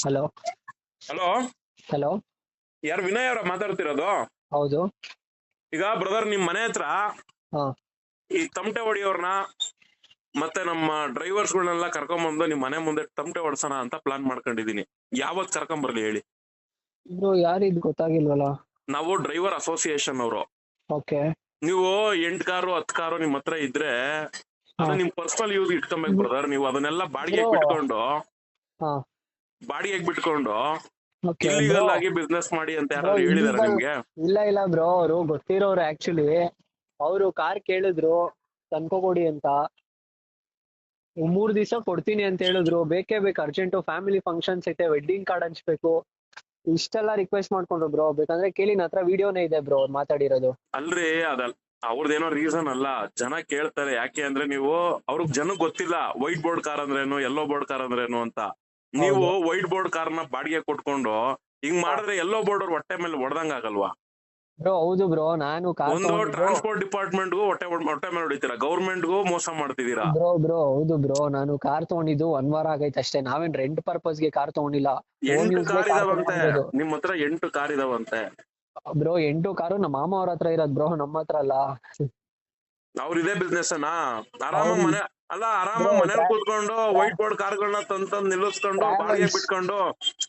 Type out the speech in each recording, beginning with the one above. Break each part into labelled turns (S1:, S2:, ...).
S1: Hello
S2: hello
S1: hello
S2: ಯಾರು ವಿನಯ್ ಅವರ ಮಾತಾಡ್ತಿರೋದು?
S1: ಹೌದು.
S2: ಈಗ ಬ್ರದರ್ ನಿಮ್ ಮನೆ ಹತ್ರ
S1: ಹಾ.
S2: ಈ ತಮಟೆ ಹೊಡಿಯೋರ್ನ ಮತ್ತೆ ನಮ್ಮ ಡ್ರೈವರ್ಸ್ ಗಳನ್ನೆಲ್ಲ ಕರ್ಕೊಂಬಂದು ನಿಮ್ ಮನೆ ಮುಂದೆ ತಮಟೆ ಹೊಡ್ಸೋಣ ಅಂತ ಪ್ಲಾನ್ ಮಾಡ್ಕೊಂಡಿದೀನಿ. ಯಾವತ್ ಕರ್ಕೊಂಡ್ ಬರ್ಲಿ ಹೇಳಿ?
S1: ಬ್ರೋ ಯಾರಿದ್ ಗೊತ್ತಾಗಿಲ್ವಲ್ಲ?
S2: ನಾವು ಡ್ರೈವರ್ ಅಸೋಸಿಯೇಷನ್ ಅವರು.
S1: ಓಕೆ.
S2: ನೀವು ಎಂಟ್ ಕಾರು ಹತ್ ಕಾರು ನಿಮ್ ಹತ್ರ ಇದ್ರೆ ಅದು ನಿಮ್ ಪರ್ಸನಲ್ ಯೂಸ್ ಇಟ್ಕೊಬೇಕು ಬ್ರದರ್ ನೀವು ಅದನ್ನೆಲ್ಲ ಬಾಡಿಗೆ
S1: ಇಟ್ಕೊಂಡು
S2: ಬಿಟ್ಕೊಂಡು
S1: ಹಾ.
S2: ಬಾಡಿಗೆ ಬಿಟ್ಕೊಂಡು ಇಲ್ಲಿಗಲ್ ಆಗಿ ಬಿಸ್ನೆಸ್ ಮಾಡಿ ಅಂತ ಯಾರು ಹೇಳಿದಾರೆ ನಿಮ್ಗೆ?
S1: ಇಲ್ಲ ಇಲ್ಲ ಬ್ರೋ ಅವರು ಗೊತ್ತಿರೋರು ಆಕ್ಚುಲಿ ಅವರು ಕಾರ್ ಕೇಳಿದ್ರು ತಂದ್ಕೊಡಿ ಅಂತ. ಮೂರ್ ದಿವಸ ಕೊಡ್ತೀನಿ ಅಂತ ಹೇಳಿದ್ರು. ಬೇಕೇ ಬೇಕು ಅರ್ಜೆಂಟ್ ಫ್ಯಾಮಿಲಿ ಫಂಕ್ಷನ್ಸ್ ಐತೆ ವೆಡ್ಡಿಂಗ್ ಕಾರ್ಡ್ ಹಂಚ್ಬೇಕು. ಇಷ್ಟೆಲ್ಲ ರಿಕ್ವೆಸ್ಟ್ ಮಾಡ್ಕೊಂಡ್ರು ಬ್ರೋ ಬೇಕಂದ್ರೆ ಕೇಳಿ ನನ್ನ ಹತ್ರ ವಿಡಿಯೋನೇ ಇದೆ ಬ್ರೋ ಅವ್ರು ಮಾತಾಡಿರೋದು.
S2: ಅಲ್ರಿ ಅದಲ್ ಅವ್ರದ್ದೇನೋ ರೀಸನ್ ಅಲ್ಲ. ಜನ ಕೇಳ್ತಾರೆ. ಯಾಕೆ ಅಂದ್ರೆ ನೀವು ಅವ್ರಿಗೆ ಜನ ಗೊತ್ತಿಲ್ಲ. ವೈಟ್ ಬೋರ್ಡ್ ಕಾರ್ ಅಂದ್ರೇನು ಯೆಲ್ಲೋ ಬೋರ್ಡ್ ಕಾರ್ ಅಂದ್ರೇನು ಅಂತ. ನೀವು ವೈಟ್ ಬೋರ್ಡ್ ಕಾರ್ನ ಬಾಡಿಗೆ ಕೊಟ್ಕೊಂಡು ಹಿಂಗ್ ಮಾಡಿದ್ರೆ ಎಲ್ಲೋ ಬೋರ್ಡ್ ಅವ್ರ ಹೊಟ್ಟೆ ಮೇಲೆ ಹೊಡೆದಂಗ ಆಗಲ್ವಾ?
S1: ಬ್ರೋ ಹೌದು ಬ್ರೋ. ನಾನು ಕಾರ್
S2: ಒಂದು ಟ್ರಾನ್ಸ್ಪೋರ್ಟ್ ಡಿಪಾರ್ಟ್ಮೆಂಟ್ಗೂ ಹೊಟ್ಟೆ ಹೊಟ್ಟೆ ಮೇಲೆ ಹೊಡಿತೀರಾ? ಗೌರ್ಮೆಂಟ್ಗೂ ಮೋಸ ಮಾಡ್ತಿದೀರಾ
S1: ಬ್ರೋ ಬ್ರೋ ಹೌದು ಬ್ರೋ. ನಾನು ಕಾರ್ ತಗೊಂಡಿದ್ದು ಒಂದ್ ವಾರ ಆಗೈತೆ ಅಷ್ಟೇ. ನಾವೇನ್ ರೆಂಟ್ ಪರ್ಪಸ್ಗೆ ಕಾರ್ ತಗೊಂಡಿಲ್ಲ.
S2: ಎಂಟು
S1: ಗೆ
S2: ಕಾರ್
S1: ತಗೊಂಡಿಲ್ಲ
S2: ಇದಾವಂತೆ. ನಿಮ್ ಹತ್ರ ಎಂಟು ಕಾರ್ ಇದಾವಂತೆ.
S1: ಬ್ರೋ ಎಂಟು ಕಾರು ನಮ್ಮ ಮಾಮ ಅವ್ರ ಹತ್ರ ಇರೋದ್ ಬ್ರೋ. ನಮ್ಮ ಹತ್ರ ಅಲ್ಲ.
S2: ಅವ್ರ ಇದೇ ಬಿಸ್ನೆಸ್ ಅನ್ನ
S1: ಆರಾಮ
S2: ಮನೆ ಅಲ್ಲ
S1: ಆರಾಮ
S2: ಮನೇಲಿ ಕೂತ್ಕೊಂಡು ವೈಟ್ ಬೋರ್ಡ್ ಕಾರ್ಗಳನ್ನ ತಂದ್ ನಿಲ್ಲಿಸ್ಕೊಂಡು. ಬಾಡಿಗೆ ಬಿಟ್ಕೊಂಡು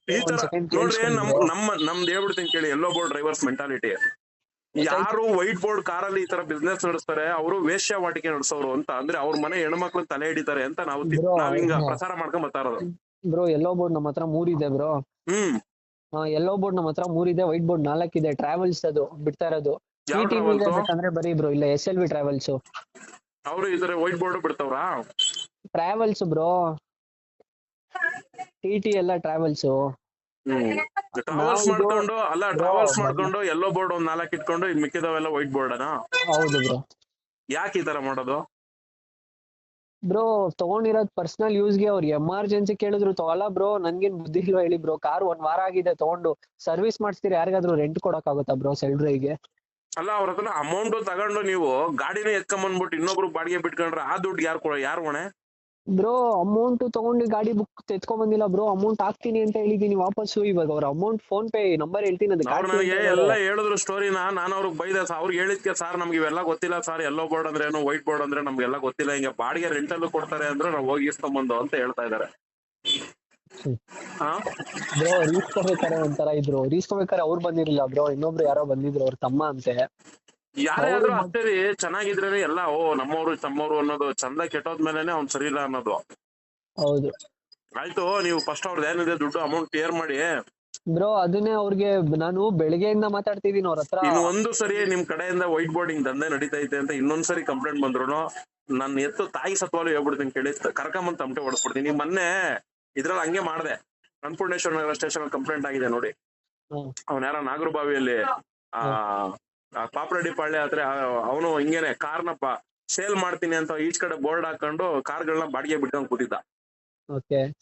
S2: ಈ ತರ ನೋಡ್ರಿ ನಮ್. ನಮ್ಮ ನಮ್ದು ಹೇಳ್ಬಿಡ್ತೀನಿ ಕೇಳಿ ಎಲ್ಲೋ ಬೋರ್ಡ್ ಡ್ರೈವರ್ಸ್ ಮೆಂಟಾಲಿಟಿ ಯಾರು ವೈಟ್ ಬೋರ್ಡ್ ಕಾರಲ್ಲಿ ಈ ತರ ಬಿಸ್ನೆಸ್ ನಡೆಸ್ತಾರೆ ಅವರು ವೇಶ್ಯಾವಾಟಿಕೆ ನಡೆಸೋರು ಅಂತ ಅಂದ್ರೆ ಅವ್ರ ಮನೆ ಹೆಣ್ಮಕ್ಳು ತಲೆ ಹಿಡಿತಾರೆ ಅಂತ ನಾವು ನಾವ್ ಹಿಂಗ ಪ್ರಸಾರ ಮಾಡ್ಕೊಂಡ್ ಬರ್ತಾ ಇರೋದು.
S1: ಬ್ರೋ ಎಲ್ಲೋ ಬೋರ್ಡ್ ನಮ್ಮ ಹತ್ರ ಮೂರಿದೆ ಬ್ರೋ.
S2: ಹ್ಮ್.
S1: ಎಲ್ಲೋ ಬೋರ್ಡ್ ನಮ್ಮ ಹತ್ರ ಮೂರಿದೆ ವೈಟ್ ಬೋರ್ಡ್ ನಾಲ್ಕಿದೆ ಟ್ರಾವೆಲ್ಸ್ ಅದು ಬಿಡ್ತಾ ಇರೋದು. ಬರೀ ಬ್ರೋ ಇಲ್ಲ ಎಸ್ ಎಲ್ ವಿ ಟ್ರಾವೆಲ್ಸ್
S2: ಅವ್ರು ಇದ್ರೆ ವೈಟ್ ಬೋರ್ಡ್ ಬಿಡ್ತಾವ್ರಾ?
S1: ಟ್ರಾವೆಲ್ಸ್ ಬ್ರೋ ಟಿ ಟಿ ಎಲ್ಲ ಟ್ರಾವೆಲ್ಸ್
S2: ಹ್ಮ್. ಟ್ರಾವೆಲ್ಸ್ ಮಾಡ್ಕೊಂಡು ಅಲ್ಲ ಟ್ರಾವೆಲ್ಸ್ ಮಾಡ್ಕೊಂಡು ಎಲ್ಲೋ ಬೋರ್ಡ್ ಒಂದ್ ನಾಲ್ಕು ಇಟ್ಕೊಂಡು ಇದ್ ಮಿಕ್ಕಿದವೆಲ್ಲ ವೈಟ್ ಬೋರ್ಡ್ ಅನ?
S1: ಹೌದು ಬ್ರೋ
S2: ಯಾಕೆ ಈ ತರ ಮಾಡೋದು?
S1: ಬ್ರೋ ತಗೊಂಡಿರೋದ್ ಪರ್ಸನಲ್ ಯೂಸ್ಗೆ ಅವ್ರು ಎಮರ್ಜೆನ್ಸಿ ಕೇಳಿದ್ರು ತಗೊಲ್ಲ ಬ್ರೋ ನನ್ಗೇನ್ ಬುದ್ಧಿ ಇಲ್ವಾ ಹೇಳಿ ಬ್ರೋ ಕಾರ್ ಒಂದ್ ವಾರ ಆಗಿದೆ ತಗೊಂಡು ಸರ್ವಿಸ್ ಮಾಡಿಸ್ತೀರಿ ಯಾರಿಗಾದ್ರೂ ರೆಂಟ್ ಕೊಡಕ್ಕಾಗುತ್ತಾ ಬ್ರೋ ಸೆಲ್ಡ್ರಿಗೆ
S2: ಅಲ್ಲ ಅವ್ರ ಹತ್ರ ಅಮೌಂಟ್ ತಗೊಂಡು ನೀವು ಗಾಡಿನ ಎತ್ಕೊಂಬಂದ್ಬಿಟ್ಟು ಇನ್ನೊಬ್ರು ಬಾಡಿಗೆ ಬಿಟ್ಕೊಂಡ್ರೆ ಆ ದುಡ್ಡು ಯಾರು ಕೊಡ ಯಾರು ಹೊಣೆ
S1: ಬ್ರೋ ಅಮೌಂಟ್ ತಗೊಂಡು ಗಾಡಿ ಬುಕ್ ತೆತ್ಕೊಂಡ್ ಬಂದಿಲ್ಲ ಬ್ರೋ ಅಮೌಂಟ್ ಹಾಕ್ತೀನಿ ಅಂತ ಹೇಳಿದೀನಿ ವಾಪಸ್ಸು ಇವಾಗ ಅವ್ರ ಅಮೌಂಟ್ ಫೋನ್ ಪೇ ನಂಬರ್ ಹೇಳ್ತೀನಿ ಅದಕ್ಕೆ
S2: ಅವ್ರು ನನಗೆ ಎಲ್ಲ
S1: ಹೇಳಿದ್ರು.
S2: ಸ್ಟೋರಿ ಸ್ಟೋರಿನ ನಾನು ಅವ್ರಿಗೆ ಬೈದೆ ಅವ್ರಿಗೆ ಹೇಳಿದ್ಕೆ ಸರ್ ನಮ್ಗೆ ಇವೆಲ್ಲ ಗೊತ್ತಿಲ್ಲ ಸರ್ ಎಲ್ಲೋ ಬೋರ್ಡ್ ಅಂದ್ರೆ ಏನು ವೈಟ್ ಬೋರ್ಡ್ ಅಂದ್ರೆ ನಮ್ಗೆಲ್ಲ ಗೊತ್ತಿಲ್ಲ ಹಿಂಗೆ ಬಾಡಿಗೆ ರೆಂಟಲ್ಲೂ ಕೊಡ್ತಾರೆ ಅಂದ್ರೆ ನಾವು ಹೋಗಿ ಇಸ್ಕೊಂಬಂದು ಅಂತ ಹೇಳ್ತಾ ಇದಾರೆ. ಹಾ
S1: ಬ್ರೋ ರೀಸ್ಕೋಬೇಕಾರೆ ಒಂಥರ ಇದ್ರು. ರೀಸ್ಕೋಬೇಕಾರೆ ಅವ್ರು ಬಂದಿರಲಿಲ್ಲ ಬ್ರೋ ಇನ್ನೊಬ್ರು ಯಾರೋ ಬಂದಿದ್ರು ಅವ್ರ ತಮ್ಮ ಅಂತೆ.
S2: ಯಾರೇ
S1: ಅವ್ರು
S2: ಆದ್ರೂ ಅಷ್ಟೇ ರೀ. ಚೆನ್ನಾಗಿದ್ರೆ ಎಲ್ಲ ಓ ನಮ್ಮವ್ರು ತಮ್ಮವ್ರು ಅನ್ನೋದು ಚಂದ ಕೆಟ್ಟೋದ್ಮೇಲೆನೆ ಅವ್ನ್ ಸರಿ ಇಲ್ಲ ಅನ್ನೋದು.
S1: ಹೌದು.
S2: ಆಯ್ತು ನೀವು ಫಸ್ಟ್ ಅವ್ರದ್ದು ಏನಿದೆ ದುಡ್ಡು ಅಮೌಂಟ್ ಕ್ಲಿಯರ್ ಮಾಡಿ.
S1: ಬ್ರೋ ಅದನ್ನೇ ಅವ್ರಿಗೆ ನಾನು ಬೆಳಿಗ್ಗೆಯಿಂದ ಮಾತಾಡ್ತಿದೀನಿ ಅವ್ರ ಹತ್ರ.
S2: ಇನ್ನು ಒಂದು ಸರಿ ನಿಮ್ ಕಡೆಯಿಂದ ವೈಟ್ ಬೋರ್ಡಿಂಗ್ ದಂಧೆ ನಡೀತೈತೆ ಅಂತ ಇನ್ನೊಂದ್ ಸರಿ ಕಂಪ್ಲೇಂಟ್ ಬಂದ್ರು ನನ್ನ ಎತ್ತು ತಾಯಿ ಸತ್ವಾಲು ಹೇಳ್ಬಿಡ್ತೀನಿ ಕೇಳಿ ಕರ್ಕೊಂಬಂದ್ ತಮಟೆ ಹೊಡ್ಸ್ಬಿಡ್ತೀನಿ. ಮೊನ್ನೆ ಇದ್ರಲ್ಲಿ ಹಂಗೆ ಮಾಡಿದೆ. ಅನ್ನಪೂರ್ಣೇಶ್ವರ ನಗರ ಸ್ಟೇಷನ್ ಕಂಪ್ಲೇಂಟ್ ಆಗಿದೆ ನೋಡಿ.
S1: ಅವನ
S2: ಅವನ್ ಯಾರ ನಾಗರಬಾವಿಯಲ್ಲಿ ಆ ಪಾಪರಡಿ ಪಾಪರೆಡ್ಡಿ ಪಾಳ್ಯ ಹತ್ರ ಅವನು ಹಿಂಗೇನೆ ಕಾರ್ನಪ್ಪ ಸೇಲ್ ಮಾಡ್ತೀನಿ ಅಂತ ಈಚ್ ಕಡೆ ಬೋರ್ಡ್ ಹಾಕೊಂಡು ಕಾರ್ಗಳನ್ನ ಬಾಡಿಗೆ ಬಿಟ್ಕೊಂಡ್ ಕೂತಿದ್ದ.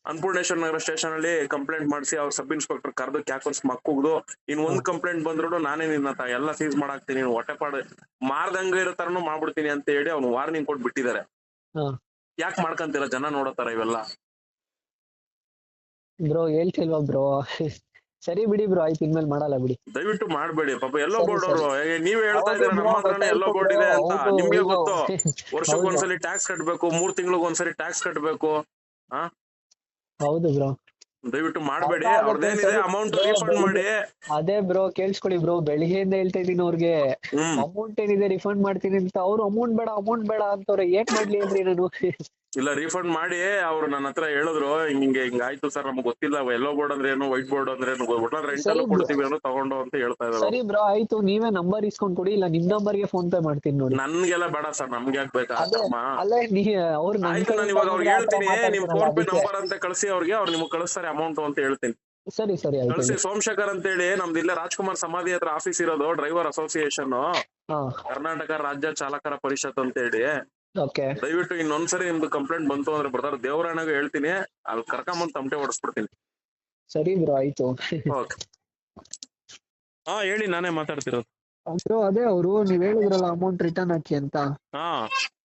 S2: ಅನ್ಪೂರ್ಣೇಶ್ವರ ನಗರ ಸ್ಟೇಷನ್ ಅಲ್ಲಿ ಕಂಪ್ಲೇಂಟ್ ಮಾಡಿಸಿ ಅವ್ರ ಸಬ್ ಇನ್ಸ್ಪೆಕ್ಟರ್ ಕರೆದು ಕ್ಯಾಕನ್ಸ್ ಮಕ್ಕುಗ್ದು. ಇನ್ ಒಂದ್ ಕಂಪ್ಲೇಂಟ್ ಬಂದ್ರು ನಾನೇ ನಿನ್ನ ಎಲ್ಲಾ ಸೀಸ್ ಮಾಡಾಕ್ತೀನಿ ಹೊಟ್ಟೆಪಾಡು ಮಾರ್ದಂಗ ಇರೋ ತರನು ಮಾಡ್ಬಿಡ್ತೀನಿ ಅಂತ ಹೇಳಿ ಅವ್ನು ವಾರ್ನಿಂಗ್ ಕೊಟ್ಟು ಬಿಟ್ಟಿದ್ದಾರೆ
S1: ಹಾ.
S2: ಯಾಕೆ ಮಾಡ್ಕಂತೀರ ಜನ ನೋಡತ್ತಾರ ಇವೆಲ್ಲ?
S1: ಬ್ರೋ ಹೇಳ್ತಿಲ್ವಾ ಬ್ರೋ ಸರಿ ಬಿಡಿ ಬ್ರೋ ಆಯ್ತು ಇನ್ಮೇಲೆ ಮಾಡಲ್ಲ ಬಿಡಿ.
S2: ದಯವಿಟ್ಟು ಮಾಡಬೇಡಿ ಪಾಪ ಎಲ್ಲೋ ಬೋರ್ಡ್ ಅವರು ನೀವ್ ಹೇಳ್ತಾ ಇದ್ದೀರಾ ನಮ್ಮ ಹತ್ರನೇ ಎಲ್ಲೋ ಬೋರ್ಡ್ ಇದೆ ಅಂತ. ನಿಮ್ಗೆ ಗೊತ್ತು ವರ್ಷಕ್ಕೆ ಒಂದ್ಸಲಿ ಟ್ಯಾಕ್ಸ್ ಕಟ್ಬೇಕು ಮೂರ್ ತಿಂಗಳಿಗೆ ಒಂದ್ಸರಿ ಟ್ಯಾಕ್ಸ್ ಕಟ್ಬೇಕು
S1: ಹೌದು ಬ್ರೋ
S2: ದಯವಿಟ್ಟು ಮಾಡಬೇಡಿ ಅವ್ರದ್ದೇನಿದೆ ಅಮೌಂಟ್ ರೀಫಂಡ್ ಮಾಡಿ.
S1: ಅದೇ ಬ್ರೋ ಕೇಳಿಸ್ಕೊಳ್ಳಿ ಬ್ರೋ ಬೆಳಿಗ್ಗೆಯಿಂದ ಹೇಳ್ತಾ ಇದೀನಿ ಅವ್ರಿಗೆ. ಅಮೌಂಟ್ ಏನಿದೆ ರಿಫಂಡ್ ಮಾಡ್ತೀನಿ ಅಂತ. ಅವ್ರು ಅಮೌಂಟ್ ಬೇಡ ಅಮೌಂಟ್ ಬೇಡ ಅಂತವ್ರೆ ಏನ್ ಮಾಡ್ಲಿ ಅಂದ್ರಿ ನಾನು?
S2: ಇಲ್ಲ ರೀಫಂಡ್ ಮಾಡಿ ಅವ್ರು ನನ್ನ ಹತ್ರ ಹೇಳಿದ್ರು ಹಿಂಗೆ ಹಿಂಗ ಆಯ್ತು ಸರ್ ನಮ್ಗೆ ಗೊತ್ತಿಲ್ಲ ಎಲ್ಲೋ ಬೋರ್ಡ್ ಅಂದ್ರೆ ಏನು ವೈಟ್ ಬೋರ್ಡ್ ಅಂದ್ರೆ ಏನು ಒಟ್ಟ ರೆಂಟ್
S1: ಎಲ್ಲ
S2: ಕೊಡ್ತೀವಿ ಅನ್ನೋ ತಗೊಂಡು ಅಂತ ಹೇಳ್ತಾ ಇದ್ದಾರೆ
S1: ಸರಿ ಬ್ರೋ ಆಯ್ತು ನೀವೇ ನಂಬರ್ ಇಸ್ಕೊಂಡ್ ಕೊಡಿ ಇಲ್ಲ ನಿಮ್ ನಂಬರ್ಗೆ ಫೋನ್ ಪೇ ಮಾಡ್ತೀನಿ ನೋಡಿ.
S2: ನನ್ಗೆಲ್ಲ ಬೇಡ ಸರ್ ನಮ್ಗೆ ಯಾಕೆ ಬೇಕಾ?
S1: ಅದೇ
S2: ಕರ್ಮ?
S1: ನೀ ಅವ್ರು
S2: ಆಯ್ತು ನಾನು ಇವಾಗ ಅವ್ರಿಗೆ ಹೇಳ್ತೀನಿ ನಿಮ್ ಫೋನ್ ಪೇ ನಂಬರ್ ಅಂತ ಕಳಿಸಿ ಅವ್ರಿಗೆ ಅವ್ರು ನಿಮ್ಗೆ ಕಳಿಸ್ತಾರೆ ಅಮೌಂಟ್ ಅಂತ ಹೇಳ್ತೀನಿ.
S1: ಸರಿ ಸರಿ
S2: ಕಳ್ಸಿ ಸೋಮಶೇಖರ್ ಅಂತ ಹೇಳಿ ನಮ್ದು ಇಲ್ಲೇ ರಾಜ್ಕುಮಾರ್ ಸಮಾಧಿ ಹತ್ರ ಆಫೀಸ್ ಇರೋದು ಡ್ರೈವರ್ ಅಸೋಸಿಯೇಷನ್ ಕರ್ನಾಟಕ ರಾಜ್ಯ ಚಾಲಕರ ಪರಿಷತ್ ಅಂತ ಹೇಳಿ
S1: ಓಕೆ
S2: ದಯವಿಟ್ಟು ಇನ್ನೊಂದ್ಸರಿ ನಿಮ್ದು ಕಂಪ್ಲೇಂಟ್ ಬಂತು ಅಂದ್ರೆ ಬರ್ತಾರೆ. ದೇವರಾಣಗೆ ಹೇಳ್ತೀನಿ ಅಲ್ಲಿ ಕರ್ಕೊಂಬಂದ್ ತಮಟೆ ಹೊಡಿಸ್ಬಿಡ್ತೀನಿ
S1: ಸರಿ ಬ್ರೋ ಆಯ್ತು.
S2: ಓಕೆ ಹಾ ಹೇಳಿ ನಾನೇ ಮಾತಾಡ್ತಿರೋದು.
S1: ಬ್ರೋ ಅದೇ ಅವರು ನೀವ್ ಹೇಳಿದ್ರಲ್ಲ ಅಮೌಂಟ್ ರಿಟರ್ನ್ ಹಾಕಿ ಅಂತ.
S2: ಹಾ.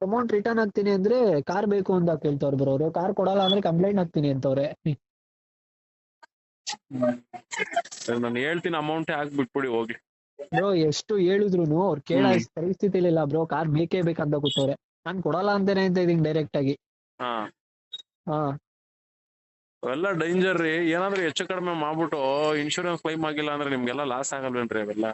S1: ಅಮೌಂಟ್ ರಿಟರ್ನ್ ಹಾಕ್ತೀನಿ ಅಂದ್ರೆ ಕಾರ್ ಬೇಕು ಅಂತ ಕೇಳ್ತವ್ರ ಬ್ರೋ. ಅವರು ಕಾರ್ ಕೊಡಲ್ಲ ಅಂದ್ರೆ ಕಂಪ್ಲೇಂಟ್ ಹಾಕ್ತೀನಿ ಅಂತವ್ರೆ.
S2: ನಾನು ಹೇಳ್ತೀನಿ ಅಮೌಂಟ್ ಹಾಕಿ ಬಿಟ್ಬಿಡಿ ಹೋಗ್ಲಿ.
S1: ಬ್ರೋ ಎಷ್ಟು ಹೇಳಿದ್ರು ಅವ್ರು ಕೇಳೋ ಪರಿಸ್ಥಿತಿ ಇಲ್ಲ ಬ್ರೋ. ಕಾರ್ ಬೇಕೇ ಬೇಕಂತ ಕೂತವ್ರೆ. ನಾನ್ ಕೊಡಲ್ಲ ಅಂತಾನೆ ಅಂತ ಇದೀನಿ ಡೈರೆಕ್ಟ್ ಆಗಿ.
S2: ಹಾ.
S1: ಹಾ.
S2: ಅವೆಲ್ಲ ಡೇಂಜರ್ ರೀ. ಏನಾದ್ರೂ ಹೆಚ್ಚು ಕಡಿಮೆ ಮಾಡ್ಬಿಟ್ಟು ಇನ್ಶೂರೆನ್ಸ್ ಕ್ಲೈಮ್ ಆಗಿಲ್ಲ ಅಂದ್ರೆ ನಿಮ್ಗೆಲ್ಲ ಲಾಸ್ ಆಗಲ್ವೇನ್ರಿ ಅವೆಲ್ಲ?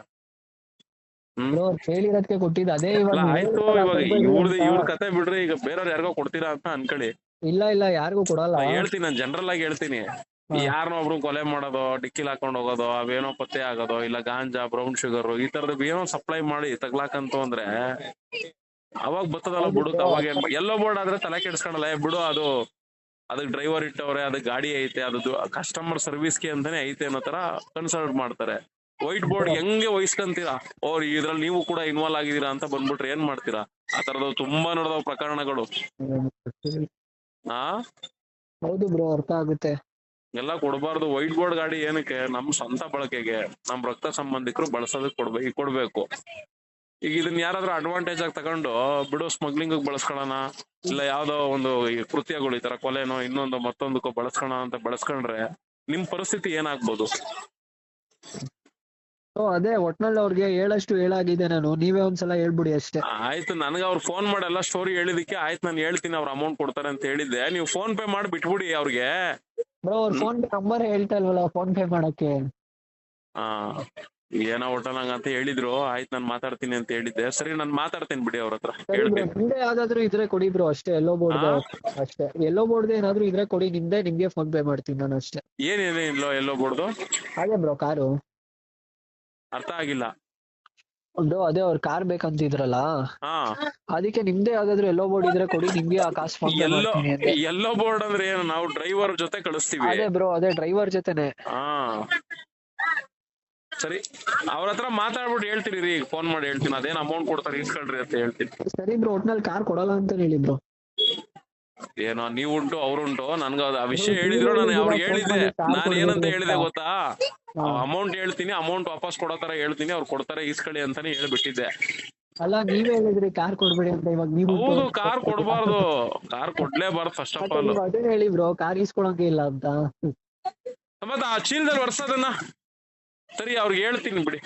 S1: ಹೇಳಿರೋದಕ್ಕೆ ಕೊಟ್ಟಿದ್ದು ಅದೇ ಇವಾಗ
S2: ಆಯ್ತು ಇವಾಗ ಇವ್ರದ್ದು. ಇವ್ರ ಕತೆ ಬಿಡ್ರಿ. ಈಗ ಬೇರೆಯವ್ರು ಯಾರಿಗೋ ಕೊಡ್ತೀರಾ ಅಂತ ಅನ್ಕೊಳ್ಳಿ.
S1: ಇಲ್ಲ ಇಲ್ಲ ಯಾರಿಗೂ ಕೊಡಲ್ಲ.
S2: ಹೇಳ್ತೀನಿ ನಾನು ಜನರಲ್ ಆಗಿ ಹೇಳ್ತೀನಿ. ಯಾರನ್ನೋ ಒಬ್ರು ಕೊಲೆ ಮಾಡೋದು ಡಿಕ್ಕಿಲ್ ಹಾಕೊಂಡ್ ಹೋಗೋದು ಅವೇನೋ ಪತ್ತೆ ಆಗೋದು ಇಲ್ಲ ಗಾಂಜಾ ಬ್ರೌನ್ ಶುಗರ್ ಈ ತರದ ಏನೋ ಸಪ್ಲೈ ಮಾಡಿ ತಗ್ಲಾಕಂತು ಅಂದ್ರೆ ಅವಾಗ ಬರ್ತದಲ್ಲ
S1: ಬಿಡು.
S2: ಅವಾಗ ಎಲ್ಲೋ ಬೋರ್ಡ್ ಆದ್ರೆ ತಲೆ ಕೆಡ್ಸ್ಕೊಳಲ್ಲ ಬಿಡು ಅದು ಅದಕ್ ಡ್ರೈವರ್ ಇಟ್ಟವ್ರೆ ಅದಕ್ ಗಾಡಿ ಐತೆ ಅದು ಕಸ್ಟಮರ್ ಸರ್ವಿಸ್ಗೆ ಅಂತಾನೆ ಐತೆ ಅನ್ನೋ ತರ ಕನ್ಸಲ್ಟ್ ಮಾಡ್ತಾರೆ. ವೈಟ್ ಬೋರ್ಡ್ ಹೆಂಗೆ ವಹಿಸ್ಕೊಂತೀರಾ? ಓರ್ ಇದ್ರಲ್ಲಿ ನೀವು ಕೂಡ ಇನ್ವಾಲ್ವ್ ಆಗಿದೀರಾ ಅಂತ ಬಂದ್ಬಿಟ್ರೆ ಏನ್ ಮಾಡ್ತೀರಾ? ಆ ತರದ ತುಂಬಾ ನಡೆದವ್ ಪ್ರಕರಣಗಳು. ಆ?
S1: ಹೌದು ಬ್ರೋ ಅರ್ಥ ಆಗುತ್ತೆ.
S2: ಎಲ್ಲ ಕೊಡಬಾರ್ದು. ವೈಟ್ ಬೋರ್ಡ್ ಗಾಡಿ ಏನಕ್ಕೆ? ನಮ್ ಸ್ವಂತ ಬಳಕೆಗೆ. ನಮ್ ರಕ್ತ ಸಂಬಂಧಿಕರು ಬಳಸೋದಕ್ಕೆ ಕೊಡ್ಬೇಕು ಕೊಡ್ಬೇಕು. ಈಗ ಇದನ್ನ ಯಾರಾದ್ರೂ ಅಡ್ವಾಂಟೇಜ್ ಆಗಿ ತಗೊಂಡು ಬಿಡು ಸ್ಮಗ್ಲಿಂಗ್ ಬಳಸ್ಕೊಳ್ಳೋಣ ಇಲ್ಲ ಯಾವ್ದೋ ಒಂದು ಕೃತ್ಯಗಳು ಈ ತರ ಕೊಲೆನೋ ಇನ್ನೊಂದು ಮತ್ತೊಂದಕ್ಕೋ ಬಳಸ್ಕೊಳ್ಳೋಣ ಅಂತ ಬಳಸ್ಕೊಂಡ್ರೆ ನಿಮ್ ಪರಿಸ್ಥಿತಿ ಏನಾಗ್ಬೋದು?
S1: ಅದೇ ಒಟ್ನಲ್ಲಿ ಅವ್ರಿಗೆ ಹೇಳಷ್ಟು ಹೇಳಾಗಿದೆ ನಾನು. ನೀವೇ ಒಂದ್ಸಲ ಹೇಳ್ಬಿಡಿ ಅಷ್ಟೇ.
S2: ಆಯ್ತು ನನಗೆ ಅವ್ರು ಫೋನ್ ಮಾಡಲ್ಲ ಸ್ಟೋರಿ ಹೇಳಿದಕ್ಕೆ ಆಯ್ತು ನಾನು ಹೇಳ್ತೀನಿ ಅವ್ರ ಅಮೌಂಟ್ ಕೊಡ್ತಾರೆ ಅಂತ ಹೇಳಿದ್ದೆ. ನೀವು ಫೋನ್ ಪೇ ಮಾಡಿ ಬಿಟ್ಬಿಡಿ ಅವ್ರಿಗೆ.
S1: ಬ್ರೋ ಅವ್ರ ಫೋನ್ ಪೇ ನಂಬರ್ ಹೇಳ್ತಾ ಇಲ್ವಲ್ಲ ಫೋನ್ ಪೇ ಮಾಡಕ್ಕೆ?
S2: ಆ ಏನೋ ಅಂತ ಹೇಳಿದ್ರು. ಆಯ್ತು ನಾನು ಮಾತಾಡ್ತೀನಿ ಅಂತ ಹೇಳಿದ್ದೆ. ಸರಿ ನಾನು ಮಾತಾಡ್ತೀನಿ ಬಿಡಿ ಅವ್ರ ಹತ್ರ. ಹೇಳ್ತೀನಿ
S1: ನಿಮ್ದೇ ಯಾವ್ದಾದ್ರು ಇದ್ರೆ ಕೊಡಿ ಬ್ರೋ ಅಷ್ಟೇ. ಎಲ್ಲೋ ಬೋರ್ಡ್ ಅಷ್ಟೇ. ಎಲ್ಲೋ ಬೋರ್ಡ್ ಏನಾದ್ರು ಇದ್ರೆ ಕೊಡಿ. ನಿಮ್ದೆ ನಿಮ್ಗೆ ಫೋನ್ ಪೇ ಮಾಡ್ತೀನಿ ನಾನು ಅಷ್ಟೇ.
S2: ಏನೇನಿಲ್ಲೋ ಎಲ್ಲೋ ಬೋರ್ಡ್
S1: ಹಾಗೆ ಬ್ರೋ ಕಾರು.
S2: ಅರ್ಥ ಆಗಿಲ್ಲ.
S1: ಒಂದು ಅದೇ ಅವ್ರ ಕಾರ್ ಬೇಕಂತಿದ್ರಲ್ಲ?
S2: ಹಾ.
S1: ಅದಕ್ಕೆ ನಿಮ್ದೇ ಯಾವ್ದಾದ್ರು ಎಲ್ಲೋ ಬೋರ್ಡ್ ಇದ್ರೆ ಕೊಡಿ. ನಿಮ್ಗೆ ಆ ಕಾಸು ಫೋನ್ ಪೇ
S2: ಎಲ್ಲೋ
S1: ಮಾಡ್ತೀನಿ
S2: ಎಲ್ಲೋ ಬೋರ್ಡ್ ಅಂದ್ರೆ ಏನು? ನಾವು ಡ್ರೈವರ್ ಜೊತೆ ಕಳಿಸ್ತೀವಿ.
S1: ಅದೇ ಬ್ರೋ ಅದೇ ಡ್ರೈವರ್ ಜೊತೆನೆ.
S2: ಹಾ. ಸರಿ? ಅವ್ರ ಹತ್ರ ಮಾತಾಡ್ಬಿಟ್ಟು ಹೇಳ್ತೀರಿ ರೀ ಈಗ ಫೋನ್ ಮಾಡಿ ಹೇಳ್ತೀನಿ. ಅದೇನ್ ಅಮೌಂಟ್ ಕೊಡ್ತಾರೆ ಇಸ್ಕೊಳ್ರಿ ಅಂತ ಹೇಳ್ತೀನಿ.
S1: ಸರಿ ಬ್ರೋ ಒಟ್ನಲ್ಲಿ ಕಾರ್ ಕೊಡಲ್ಲ ಅಂತ ಹೇಳಿದ್ರು
S2: ಏನೋ ನೀವು ಉಂಟು ಅವ್ರುಂಟು ನನ್ಗ ಆ ವಿಷಯ ಹೇಳಿದ್ರು ನಾನು ಅವ್ರಿಗೆ ಹೇಳಿದ್ದೆ. ನಾನು ಏನಂತ ಹೇಳಿದೆ ಗೊತ್ತಾ? ಅಮೌಂಟ್ ಹೇಳ್ತೀನಿ ಅಮೌಂಟ್ ವಾಪಸ್ ಕೊಡೋ ತರ ಹೇಳ್ತೀನಿ ಅವ್ರು ಕೊಡ್ತಾರೆ ಇಸ್ಕೊಳ್ಳಿ ಅಂತಾನೆ ಹೇಳ್ಬಿಟ್ಟಿದ್ದೆ.
S1: ಅಲ್ಲ ನೀವೇ ಹೇಳಿದ್ರಿ ಕಾರ್ ಕೊಡ್ಬೇಡಿ ಅಂತ ಇವಾಗ ನೀವು
S2: ಹೌದು ಕಾರ್ ಕೊಡ್ಬಾರ್ದು. ಕಾರ್ ಕೊಡ್ಲೇಬಾರ್ದು ಫಸ್ಟ್ ಆಫ್ ಆಲ್
S1: ಅದೇ ಹೇಳಿ ಬ್ರೋ ಕಾರ್ ಇಸ್ಕೊಳಂಗೆ ಇಲ್ಲ ಅಂತ.
S2: ಮತ್ತೆ ಆ ಚೀಲದಲ್ಲಿ ವರ್ಸೋದನ್ನ ಸರಿ ಅವ್ರಿಗೆ ಹೇಳ್ತೀನಿ ಬಿಡಿ.